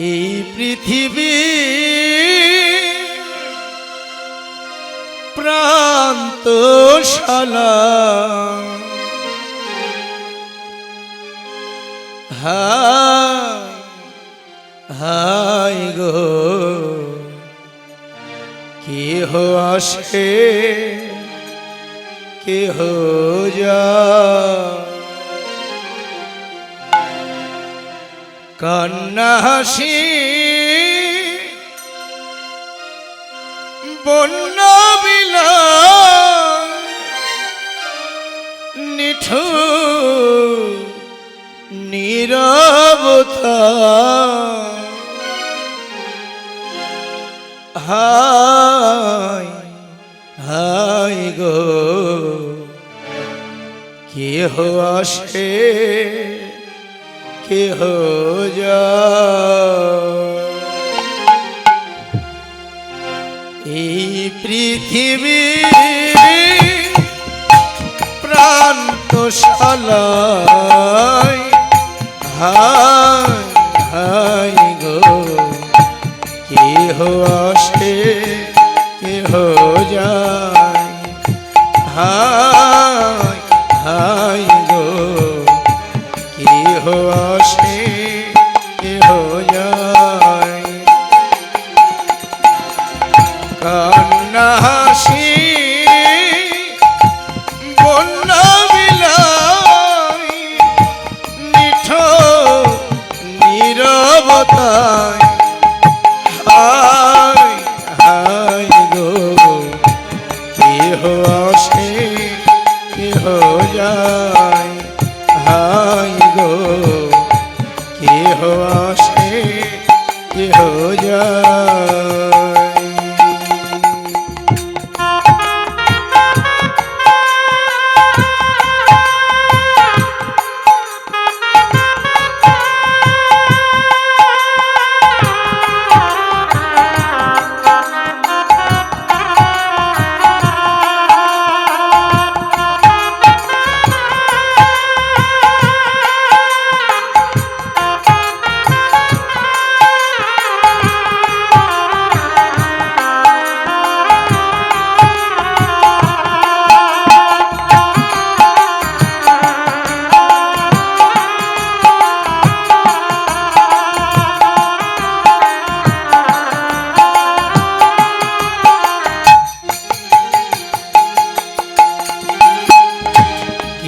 এই পৃথিবী প্রান্তশালা। হায় হায় গো কেহ আসে কেহ যা কান্না হাসি বন্যা বিলা নিঠু নীরবতা হায় হায় গো কেহ আসে? কেহ যা। এই পৃথিবী প্রান্তশালায় হায় হায় গো কেহ আসে আসে কান্না হাসি বন্যা বিলাই নিঠো নীরবতায়। হায় হায় গো হায় গো। কেহ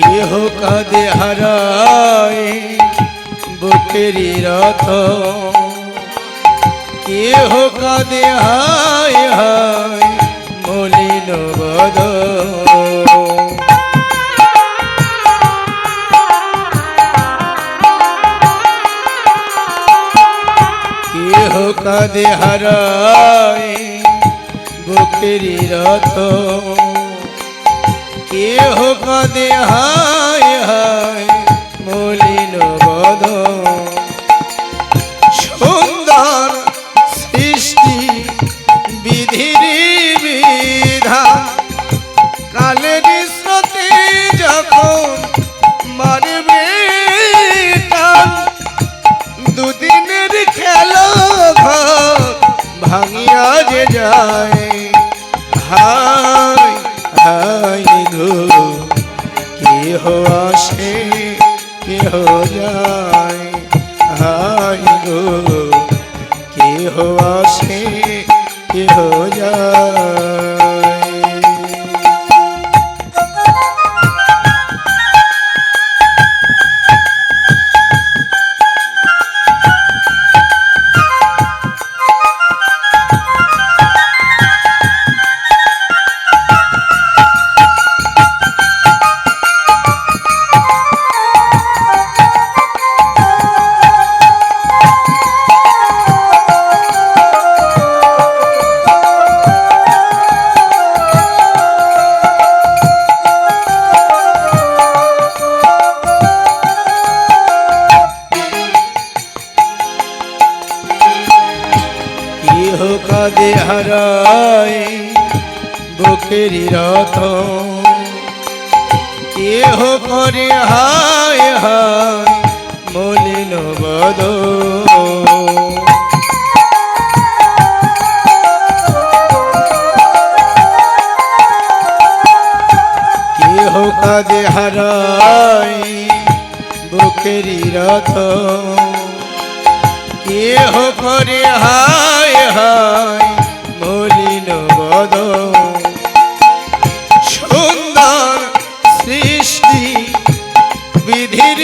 কেহ কাঁদে হারায় বুকেরি রথ। কেহ কাঁদে হায় হায় মলিন বদ কেহ কাঁদে হারায় বুকেরি রথ। কেহ কাঁদে হায় হায় মলিন বদ সুন্দর সৃষ্টি বিধির বিধান কালের স্রোতে যখন মারবে দুদিনের খেলা ভাঙিয়া যে যায়। হায় হায় কেহ আসে কেহ যায় হাই গো। কেহ আসে কেহ যায়। দেহ কাদে হারায় বুকের রথ কেহ করে হায় হায় মলিন বদল কাদে হারাই বুকেরি রথ কেহ করে হায় হায় মলিন বদ সুন্দর সৃষ্টি বিধির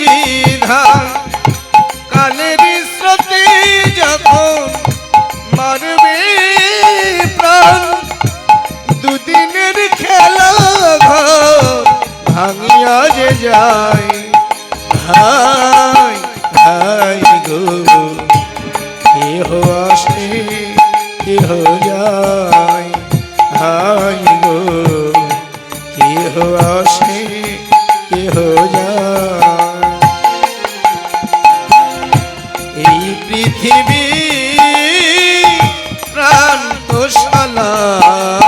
বিধান, কালের স্রোতে যখন মারবে প্রাণ, দুদিনের খেলা ভাঙিয়া যে যায়। হাই আসে কেহ যায় হাই গো কেহ আসে কেহ এই পৃথিবী প্রাণ তোষালায়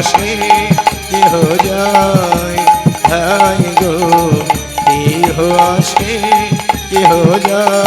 আসে কেহ যায় হাই গো কেহ আসে কেহ যায়।